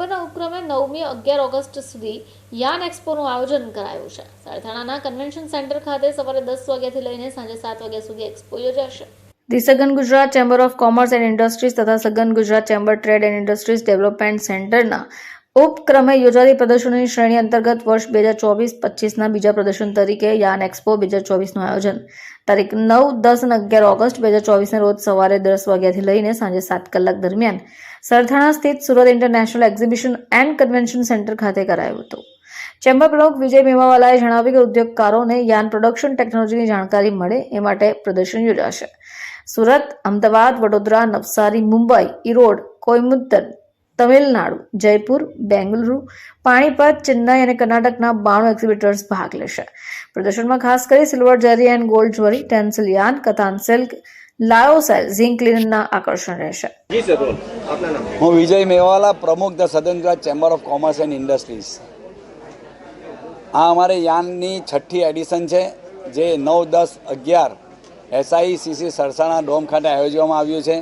બના ઉપક્રમે નવમી અગિયાર ઓગસ્ટ સુધી યાન એક્સપોનું આયોજન કરાયું છે. સારથાણાના કન્વેન્શન સેન્ટર ખાતે સવારે દસ વાગ્યાથી લઈને સાંજે સાત વાગ્યા સુધી એક્સપો યોજાશે. The southern Gujarat chamber of commerce and industries તથા southern Gujarat chamber trade and industries development સેન્ટરના ઉપક્રમે યોજાતી પ્રદર્શનોની શ્રેણી અંતર્ગત વર્ષ બે હજાર ચોવીસ પચીસના બીજા પ્રદર્શન તરીકે યાન એક્સપો બે હજાર ચોવીસનું આયોજન. તારીખ નવ, દસ અને અગિયાર ઓગસ્ટ બે હજાર ચોવીસના રોજ સવારે દસ વાગ્યાથી લઈને સાંજે સાત કલાક દરમિયાન સરથાણા સ્થિત Surat international exhibition and convention centre ખાતે કરાયું હતું. ચેમ્બર પ્રમુખ વિજય મેવાવાલાએ જણાવ્યું કે ઉદ્યોગકારોને યાન પ્રોડક્શન ટેકનોલોજીની જાણકારી મળે એ માટે પ્રદર્શન યોજાશે. સુરત, અમદાવાદ, વડોદરા, નવસારી, મુંબઈ, ઈરોડ કોઈમ્બતુર તમિલનાડુ જયપુર બેંગલુરુ પાણીપત ચેન્નાઈ અને કર્ણાટકના બાણું એક્ઝિબિટર્સ ભાગ લેશે. પ્રદર્શનમાં ખાસ કરી સિલ્વર જરી એન્ડ ગોલ્ડ જ્વેરી ટેન્સિલ યાન કથાન સિલ્ક લાયોસેલ ઝિંક ક્લિનના આકર્ષણ રહેશે. હું વિજય મેવાલા પ્રમુખ the southern chamber of commerce and industries. આ અમારે યાનની છઠ્ઠી એડિશન છે જે નવ દસ અગિયાર એસઆઈ સીસી સરસાણા ડોમ ખાતે આયોજવામાં આવ્યું છે.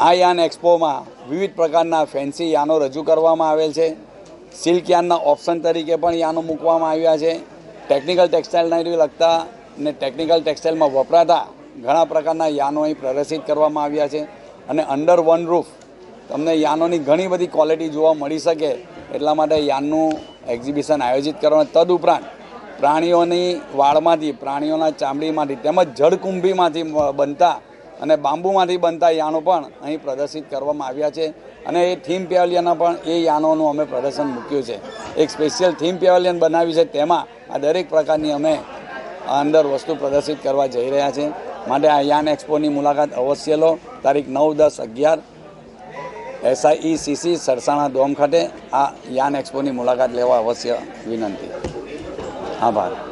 આ યાન એક્સપોમાં વિવિધ પ્રકારના ફેન્સી યાનો રજૂ કરવામાં આવેલ છે. સિલ્ક યાનના ઓપ્શન તરીકે પણ યાનો મૂકવામાં આવ્યા છે. ટેકનિકલ ટેક્સટાઇલને લગતા ને ટેકનિકલ ટેક્સટાઇલમાં વપરાતા ઘણા પ્રકારના યાનો અહીં પ્રદર્શિત કરવામાં આવ્યા છે. અને અંડર વન રૂફ તમને યાનોની ઘણી બધી ક્વોલિટી જોવા મળી શકે એટલા માટે યાનનું એક્ઝિબિશન આયોજિત કરવાનું તદુપરાંત પ્રાણીઓની વાળમાંથી, પ્રાણીઓના ચામડીમાંથી તેમજ જળકુંભીમાંથી બનતા અને બાંબુમાંથી બનતા યાનો પણ અહીં પ્રદર્શિત કરવામાં આવ્યા છે. અને એ થીમ પેવેલિયનના પણ એ યાનોનું અમે પ્રદર્શન મૂક્યું છે. એક સ્પેશિયલ થીમ પેવેલિયન બનાવ્યું છે. તેમાં આ દરેક પ્રકારની અમે અંદર વસ્તુ પ્રદર્શિત કરવા જઈ રહ્યા છે માટે આ યાન એક્સપોની મુલાકાત અવશ્ય લો. તારીખ નવ, દસ, અગિયાર એસઆઈ સીસી સરસાણા ડોમ ખાતે આ યાન એક્સપોની મુલાકાત લેવા અવશ્ય વિનંતી. આભાર.